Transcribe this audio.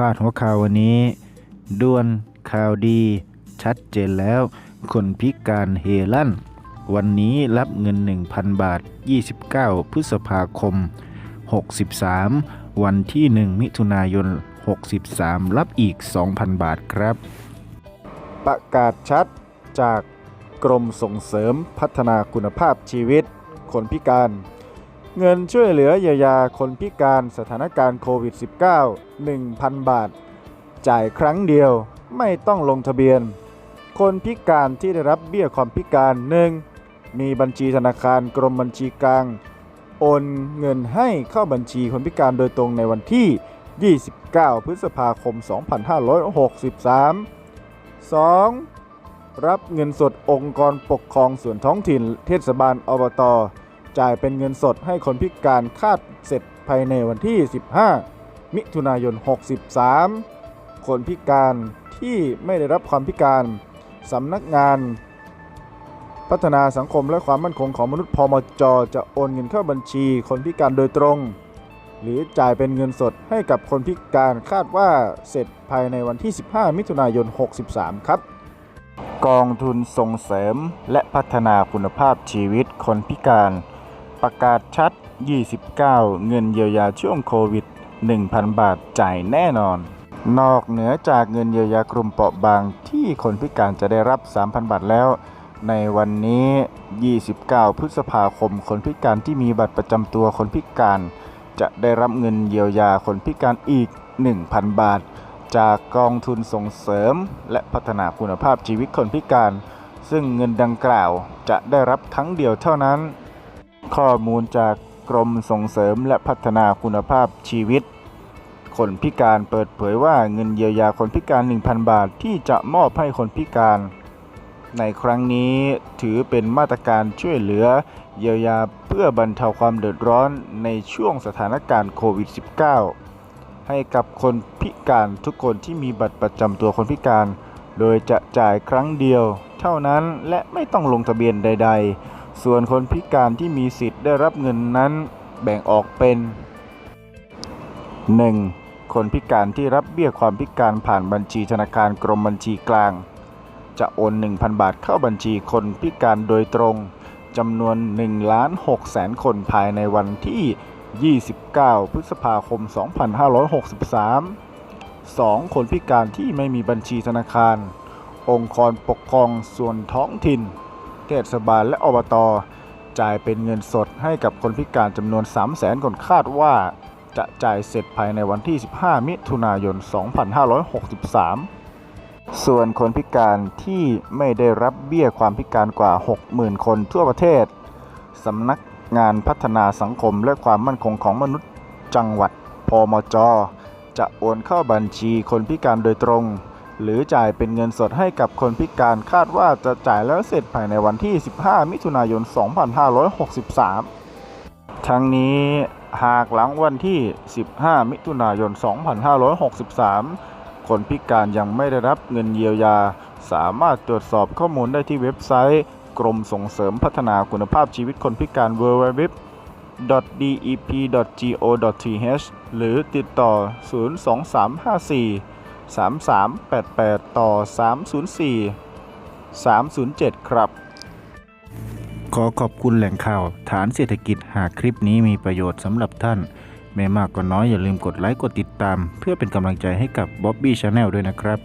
พาดหัวข่าววันนี้ด่วนข่าวดี ชัดเจนแล้ว คนพิการเฮลั่น วันนี้รับเงิน 1,000 บาท 29 พฤษภาคม 63 วันที่ 1 มิถุนายน 63 รับอีก 2,000 บาทครับ ประกาศชัดจากกรมส่งเสริมพัฒนาคุณภาพชีวิต คนพิการ เงินช่วยเหลือเยียวยาคนพิการสถานการณ์โควิด -19 1,000 บาท จ่ายครั้งเดียวไม่ต้องลงทะเบียน คนพิการที่ได้รับเบี้ยความพิการ 1. มีบัญชีธนาคารกรมบัญชีกลาง โอนเงินให้เข้าบัญชีคนพิการโดยตรงในวันที่ 29 พฤษภาคม 2563 2. รับเงินสดองค์กรปกครองส่วนท้องถิ่น เทศบาลอบต จ่ายเป็นเงินสดให้คนพิการคาดเสร็จภายในวันที่ 15 มิถุนายน 63 คนพิการที่ไม่ได้รับความพิการสำนักงาน พัฒนาสังคมและความมั่นคงของมนุษย์พมจ จะโอนเงินเข้าบัญชีคนพิการโดยตรง หรือจ่ายเป็นเงินสดให้กับคนพิการคาดว่าเสร็จภายในวันที่ 15 มิถุนายน 63 ครับกองทุนส่งเสริมและพัฒนาคุณภาพชีวิตคนพิการ ประกาศชัด 29 เงินเยียวยาช่วงโควิด 1,000 บาทจ่ายแน่นอน นอกเหนือจากเงินเยียวยากลุ่มเปราะบางที่คนพิการจะได้รับ 3,000 บาทแล้ว ในวันนี้ 29 พฤษภาคม คนพิการที่มีบัตรประจำตัวคนพิการ จะได้รับเงินเยียวยาคนพิการอีก 1,000 บาท จากกองทุนส่งเสริม และพัฒนาคุณภาพชีวิตคนพิการ ซึ่งเงินดังกล่าวจะได้รับครั้งเดียวเท่านั้น ข้อมูลจากกรมส่งเสริมและพัฒนาคุณภาพชีวิต คนพิการเปิดเผยว่าเงินเยียวยาคนพิการ 1,000 บาทที่จะมอบให้คนพิการ ในครั้งนี้ถือเป็นมาตรการช่วยเหลือเยียวยาเพื่อบรรเทาความเดือดร้อนในช่วงสถานการณ์โควิด -19 ให้กับคนพิการทุกคนที่มีบัตรประจำตัวคนพิการ โดยจะจ่ายครั้งเดียว เท่านั้นและไม่ต้องลงทะเบียนใด ๆ ส่วนคนพิการที่มีสิทธิ์ได้รับเงินนั้นแบ่งออกเป็น 1. คนพิการที่รับเบี้ยความพิการผ่านบัญชีธนาคารกรมบัญชีกลาง จะโอน 1,000 บาทเข้าบัญชีคนพิการโดยตรงจำนวน1ล้าน6แสนคนภายในวันที่ 29 พฤษภาคม 2563 2. คนพิการที่ไม่มีบัญชีธนาคาร องค์กรปกครองส่วนท้องถิ่น เทศบาลและอบต จ่ายเป็นเงินสดให้กับคนพิการจำนวน 3 0 0แสนคนคาดว่า จะจ่ายเสร็จภายในวันที่ 15 มิถุนายน 2563 ส่วนคนพิการที่ไม่ได้รับเบี้ยความพิการกว่า 60,000 คนทั่วประเทศสำนักงานพัฒนาสังคมและความมั่นคงของมนุษย์จังหวัดพมจ จะโอนเข้าบัญชีคนพิการโดยตรง หรือจ่ายเป็นเงินสดให้กับคนพิการคาดว่าจะจ่ายแล้วเสร็จภายในวันที่ 15 มิถุนายน 2563 ทั้งนี้หากหลังวันที่ 15 มิถุนายน 2563 คนพิการยังไม่ได้รับเงินเยียวยา สามารถตรวจสอบข้อมูลได้ที่เว็บไซต์ กรมส่งเสริมพัฒนาคุณภาพชีวิตคนพิการ www dep.go.th หรือติดต่อ 02354 3388 ต่อ 304 307 ครับ ขอขอบคุณแหล่งข่าว ฐานเศรษฐกิจหากคลิปนี้มีประโยชน์สำหรับท่าน ไม่มากก็น้อยอย่าลืมกดไลค์กดติดตาม เพื่อเป็นกำลังใจให้กับบ๊อบบี้ชาแนลด้วยนะครับ